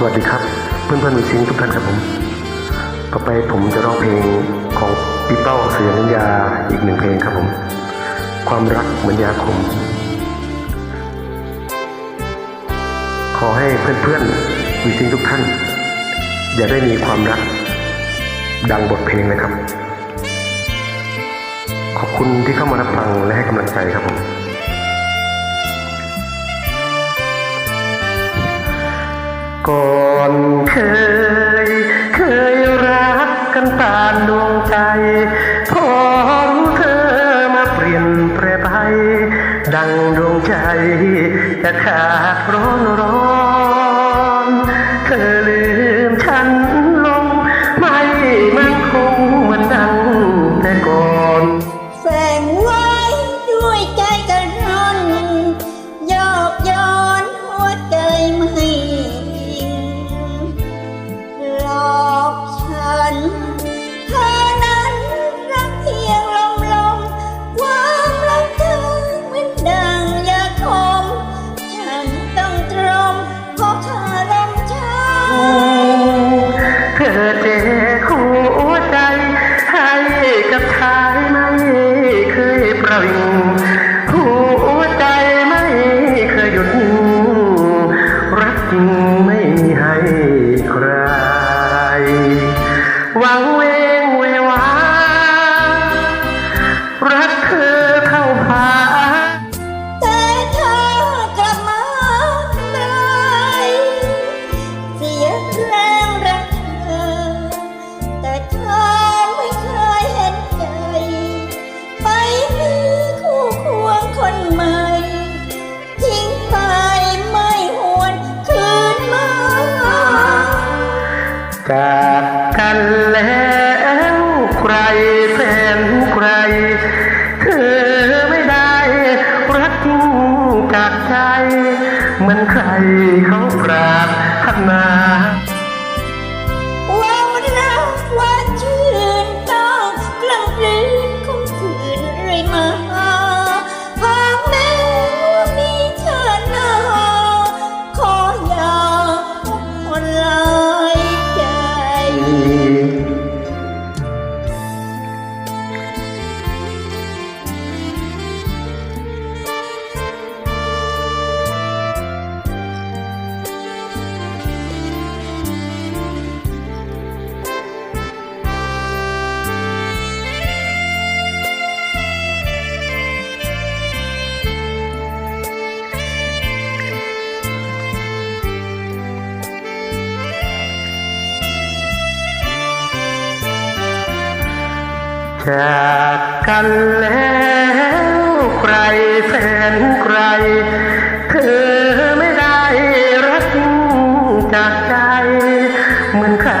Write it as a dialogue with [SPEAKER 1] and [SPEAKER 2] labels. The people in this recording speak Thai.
[SPEAKER 1] สวัสดีครับ เพื่อนเพื่อนๆมิซิงทุกท่านครับผม ต่อไปผมจะร้องเพลงของปีเป้าเสือนัญญาอีกหนึ่งเพลงครับผม ความรักเหมือนยาคมขอให้เพื่อนเพื่อนๆมิซิงทุกท่าน อย่าได้มีความรัก ดังบทเพลงนะครับ ขอบคุณที่เข้ามารับฟังและให้กำลังใจครับผม ก่อนเคย เคยรักกันตานดวงใจพอรู้เธอมาเปลี่ยนแปรไป ดังดวงใจจะขาดร้อนร้อน น เธ
[SPEAKER 2] อนั้นรักเพียงลมลมความรักเธอเหมือนดังยาคม ฉันต้องตรมเพราะเธอลมช้า
[SPEAKER 1] เธอเจหัวใจให้กับเธอ
[SPEAKER 2] จา
[SPEAKER 1] กกันแล้วใครแฟนใคร เธอไม่ได้รักจริงจากใจ เหมือนใครเขาปรารถนา
[SPEAKER 2] จา
[SPEAKER 1] กกันแล้วใครแฟนใครเธอไม่ได้รักจรจากใจเหมือนใคร